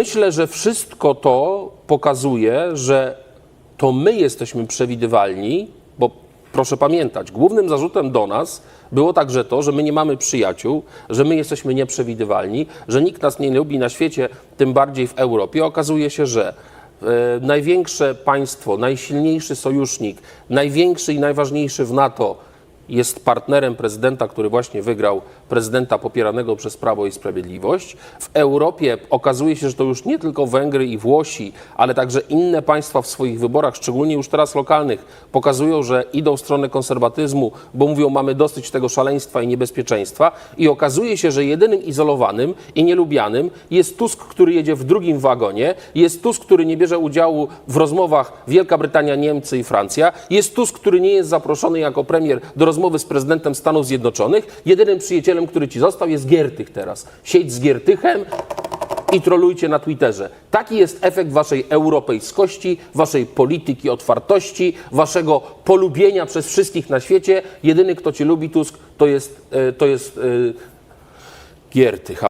Myślę, że wszystko to pokazuje, że to my jesteśmy przewidywalni, bo proszę pamiętać, głównym zarzutem do nas było także to, że my nie mamy przyjaciół, że my jesteśmy nieprzewidywalni, że nikt nas nie lubi na świecie, tym bardziej w Europie. Okazuje się, że e, największe państwo, najsilniejszy sojusznik, największy i najważniejszy w NATO jest partnerem prezydenta, który właśnie wygrał prezydenta popieranego przez Prawo i Sprawiedliwość. W Europie okazuje się, że to już nie tylko Węgry i Włosi, ale także inne państwa w swoich wyborach, szczególnie już teraz lokalnych, pokazują, że idą w stronę konserwatyzmu, bo mówią, mamy dosyć tego szaleństwa i niebezpieczeństwa. I okazuje się, że jedynym izolowanym i nielubianym jest Tusk, który jedzie w drugim wagonie, jest Tusk, który nie bierze udziału w rozmowach Wielka Brytania, Niemcy i Francja, jest Tusk, który nie jest zaproszony jako premier do rozmowy z prezydentem Stanów Zjednoczonych. Jedynym przyjacielem, który ci został, jest Giertych teraz. Siedź z Giertychem i trolujcie na Twitterze. Taki jest efekt waszej europejskości, waszej polityki otwartości, waszego polubienia przez wszystkich na świecie. Jedyny, kto cię lubi, Tusk, to jest, e, to jest e, Giertych.